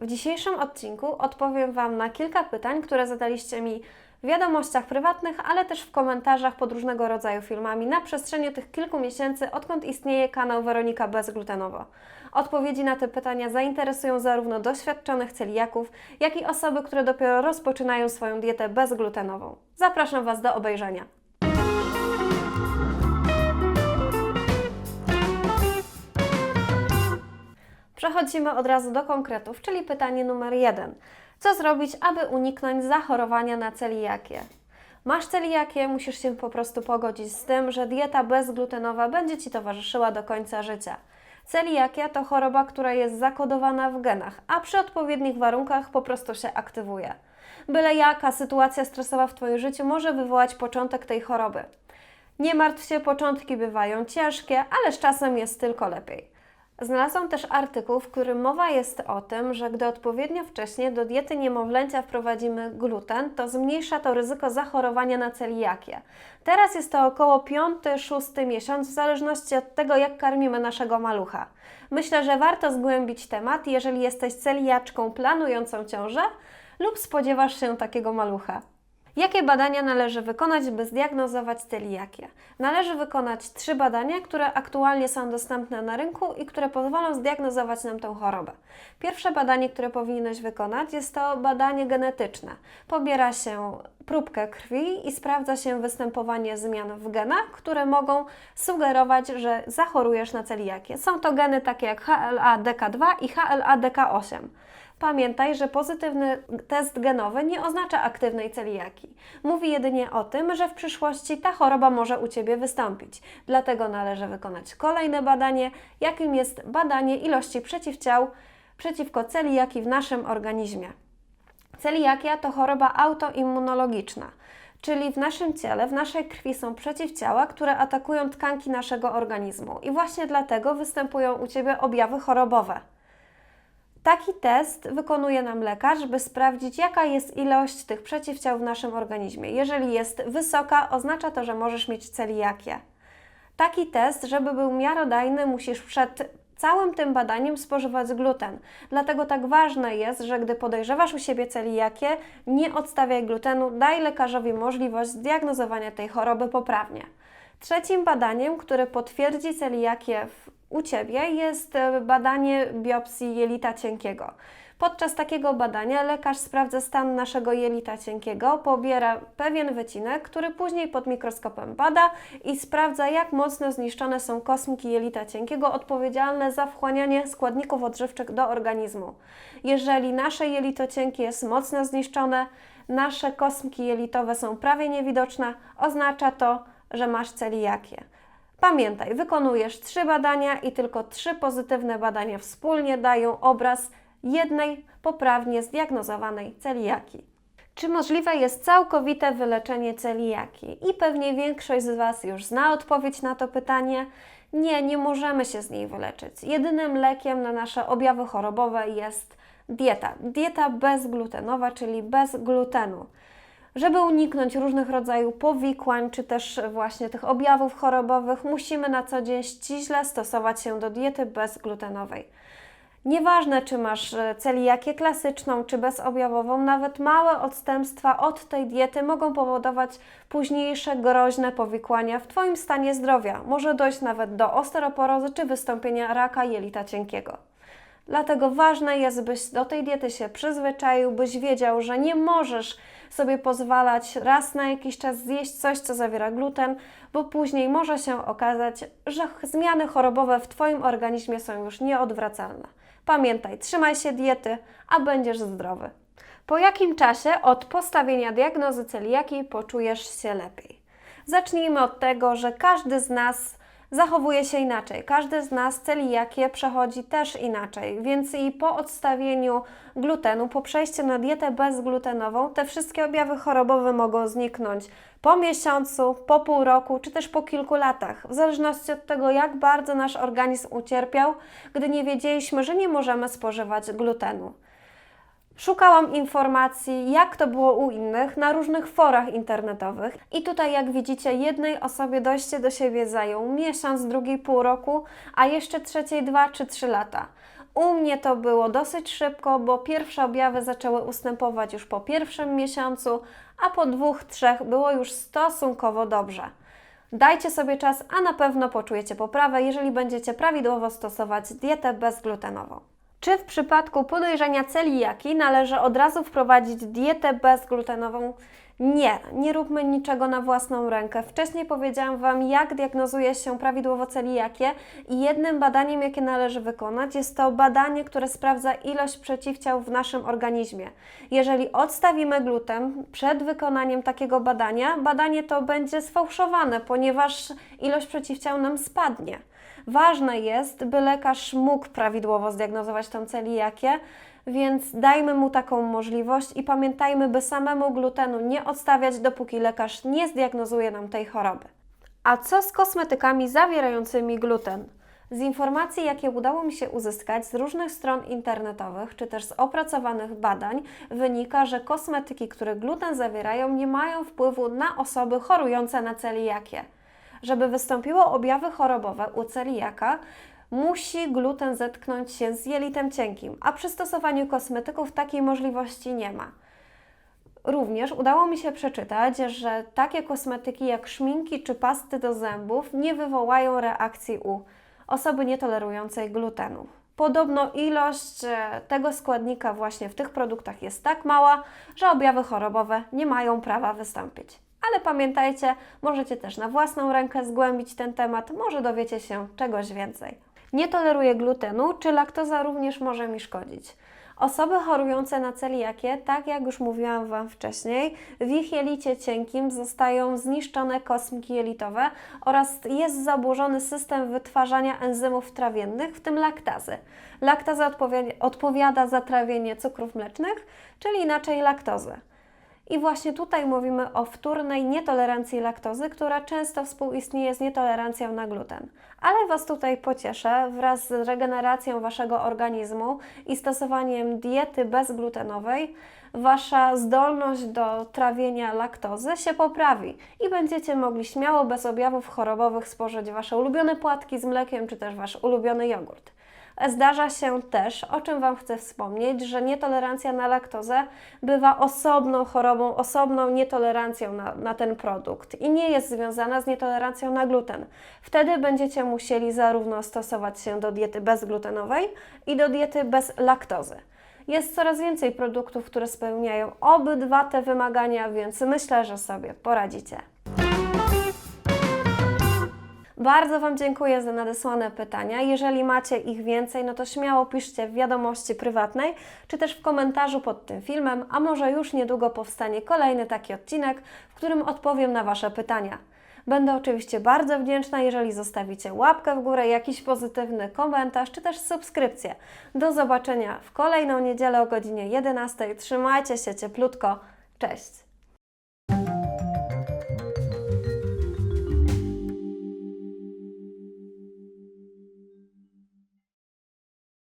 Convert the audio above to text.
W dzisiejszym odcinku odpowiem Wam na kilka pytań, które zadaliście mi w wiadomościach prywatnych, ale też w komentarzach pod różnego rodzaju filmami na przestrzeni tych kilku miesięcy, odkąd istnieje kanał Weronika Bezglutenowo. Odpowiedzi na te pytania zainteresują zarówno doświadczonych celiaków, jak i osoby, które dopiero rozpoczynają swoją dietę bezglutenową. Zapraszam Was do obejrzenia. Przechodzimy od razu do konkretów, czyli pytanie numer jeden. Co zrobić, aby uniknąć zachorowania na celiakię? Masz celiakię, musisz się po prostu pogodzić z tym, że dieta bezglutenowa będzie Ci towarzyszyła do końca życia. Celiakia to choroba, która jest zakodowana w genach, a przy odpowiednich warunkach po prostu się aktywuje. Byle jaka sytuacja stresowa w Twoim życiu może wywołać początek tej choroby. Nie martw się, początki bywają ciężkie, ale z czasem jest tylko lepiej. Znalazłam też artykuł, w którym mowa jest o tym, że gdy odpowiednio wcześnie do diety niemowlęcia wprowadzimy gluten, to zmniejsza to ryzyko zachorowania na celiakię. Teraz jest to około 5-6 miesiąc, w zależności od tego, jak karmimy naszego malucha. Myślę, że warto zgłębić temat, jeżeli jesteś celiaczką planującą ciążę lub spodziewasz się takiego malucha. Jakie badania należy wykonać, by zdiagnozować celiakię? Należy wykonać trzy badania, które aktualnie są dostępne na rynku i które pozwolą zdiagnozować nam tę chorobę. Pierwsze badanie, które powinieneś wykonać, jest to badanie genetyczne. Pobiera się próbkę krwi i sprawdza się występowanie zmian w genach, które mogą sugerować, że zachorujesz na celiakię. Są to geny takie jak HLA-DK2 i HLA-DK8. Pamiętaj, że pozytywny test genowy nie oznacza aktywnej celiaki. Mówi jedynie o tym, że w przyszłości ta choroba może u Ciebie wystąpić. Dlatego należy wykonać kolejne badanie, jakim jest badanie ilości przeciwciał przeciwko celiaki w naszym organizmie. Celiakia to choroba autoimmunologiczna, czyli w naszym ciele, w naszej krwi są przeciwciała, które atakują tkanki naszego organizmu i właśnie dlatego występują u Ciebie objawy chorobowe. Taki test wykonuje nam lekarz, by sprawdzić, jaka jest ilość tych przeciwciał w naszym organizmie. Jeżeli jest wysoka, oznacza to, że możesz mieć celiakię. Taki test, żeby był miarodajny, musisz przed całym tym badaniem spożywać gluten. Dlatego tak ważne jest, że gdy podejrzewasz u siebie celiakię, nie odstawiaj glutenu, daj lekarzowi możliwość zdiagnozowania tej choroby poprawnie. Trzecim badaniem, które potwierdzi celiakię w u Ciebie jest e, badanie biopsji jelita cienkiego. Podczas takiego badania lekarz sprawdza stan naszego jelita cienkiego, pobiera pewien wycinek, który później pod mikroskopem bada i sprawdza, jak mocno zniszczone są kosmki jelita cienkiego odpowiedzialne za wchłanianie składników odżywczych do organizmu. Jeżeli nasze jelito cienkie jest mocno zniszczone, nasze kosmki jelitowe są prawie niewidoczne, oznacza to, że masz celiakię. Pamiętaj, wykonujesz trzy badania i tylko trzy pozytywne badania wspólnie dają obraz jednej poprawnie zdiagnozowanej celiaki. Czy możliwe jest całkowite wyleczenie celiaki? I pewnie większość z Was już zna odpowiedź na to pytanie. Nie, nie możemy się z niej wyleczyć. Jedynym lekiem na nasze objawy chorobowe jest dieta. Dieta bezglutenowa, czyli bez glutenu żeby uniknąć różnych rodzajów powikłań, czy też właśnie tych objawów chorobowych, musimy na co dzień ściśle stosować się do diety bezglutenowej. Nieważne, czy masz e, celiakię klasyczną, czy bezobjawową, nawet małe odstępstwa od tej diety mogą powodować późniejsze groźne powikłania w Twoim stanie zdrowia. Może dojść nawet do osteoporozy czy wystąpienia raka jelita cienkiego. Dlatego ważne jest, byś do tej diety się przyzwyczaił, byś wiedział, że nie możesz sobie pozwalać raz na jakiś czas zjeść coś, co zawiera gluten, bo później może się okazać, że zmiany chorobowe w Twoim organizmie są już nieodwracalne. Pamiętaj, trzymaj się diety, a będziesz zdrowy. Po jakim czasie od postawienia diagnozy celiaki poczujesz się lepiej? Zacznijmy od tego, że każdy z nas zachowuje się inaczej. Każdy z nas celiakię przechodzi też inaczej, więc i po odstawieniu glutenu, po przejściu na dietę bezglutenową, te wszystkie objawy chorobowe mogą zniknąć po miesiącu, po pół roku, czy też po kilku latach, w zależności od tego, jak bardzo nasz organizm ucierpiał, gdy nie wiedzieliśmy, że nie możemy spożywać glutenu. Szukałam informacji, jak to było u innych na różnych forach internetowych. I tutaj, jak widzicie, jednej osobie dojście do siebie zajął miesiąc, drugi pół roku, a jeszcze trzeciej dwa czy trzy lata. U mnie to było dosyć szybko, bo pierwsze objawy zaczęły ustępować już po pierwszym miesiącu, a po dwóch, trzech było już stosunkowo dobrze. Dajcie sobie czas, a na pewno poczujecie poprawę, jeżeli będziecie prawidłowo stosować dietę bezglutenową. Czy w przypadku podejrzenia celiaki należy od razu wprowadzić dietę bezglutenową? Nie, nie róbmy niczego na własną rękę. Wcześniej powiedziałam Wam, jak diagnozuje się prawidłowo celiakię i jednym badaniem, jakie należy wykonać, jest to badanie, które sprawdza ilość przeciwciał w naszym organizmie. Jeżeli odstawimy gluten przed wykonaniem takiego badania, badanie to będzie sfałszowane, ponieważ ilość przeciwciał nam spadnie. Ważne jest, by lekarz mógł prawidłowo zdiagnozować tą celiakię, więc dajmy mu taką możliwość i pamiętajmy, by samemu glutenu nie odstawiać, dopóki lekarz nie zdiagnozuje nam tej choroby. A co z kosmetykami zawierającymi gluten? Z informacji, jakie udało mi się uzyskać z różnych stron internetowych, czy też z opracowanych badań, wynika, że kosmetyki, które gluten zawierają, nie mają wpływu na osoby chorujące na celiakię. Żeby wystąpiły objawy chorobowe u celiaka, musi gluten zetknąć się z jelitem cienkim, a przy stosowaniu kosmetyków takiej możliwości nie ma. Również udało mi się przeczytać, że takie kosmetyki jak szminki czy pasty do zębów nie wywołają reakcji u osoby nietolerującej glutenu. Podobno ilość e, tego składnika właśnie w tych produktach jest tak mała, że objawy chorobowe nie mają prawa wystąpić. Ale pamiętajcie, możecie też na własną rękę zgłębić ten temat, może dowiecie się czegoś więcej. Nie toleruję glutenu, czy laktoza również może mi szkodzić? Osoby chorujące na celiakię, tak jak już mówiłam Wam wcześniej, w ich jelicie cienkim zostają zniszczone kosmki jelitowe oraz jest zaburzony system wytwarzania enzymów trawiennych, w tym laktazy. Laktaza odpowiada, za trawienie cukrów mlecznych, czyli inaczej laktozę. I właśnie tutaj mówimy o wtórnej nietolerancji laktozy, która często współistnieje z nietolerancją na gluten. Ale Was tutaj pocieszę, wraz z regeneracją Waszego organizmu i stosowaniem diety bezglutenowej, Wasza zdolność do trawienia laktozy się poprawi i będziecie mogli śmiało, bez objawów chorobowych spożyć Wasze ulubione płatki z mlekiem czy też Wasz ulubiony jogurt. Zdarza się też, o czym Wam chcę wspomnieć, że nietolerancja na laktozę bywa osobną chorobą, osobną nietolerancją na, na ten produkt i nie jest związana z nietolerancją na gluten. Wtedy będziecie musieli zarówno stosować się do diety bezglutenowej i do diety bez laktozy. Jest coraz więcej produktów, które spełniają obydwa te wymagania, więc myślę, że sobie poradzicie. Bardzo Wam dziękuję za nadesłane pytania. Jeżeli macie ich więcej, no to śmiało piszcie w wiadomości prywatnej, czy też w komentarzu pod tym filmem, a może już niedługo powstanie kolejny taki odcinek, w którym odpowiem na Wasze pytania. Będę oczywiście bardzo wdzięczna, jeżeli zostawicie łapkę w górę, jakiś pozytywny komentarz, czy też subskrypcję. Do zobaczenia w kolejną niedzielę o godzinie 11. Trzymajcie się cieplutko. Cześć!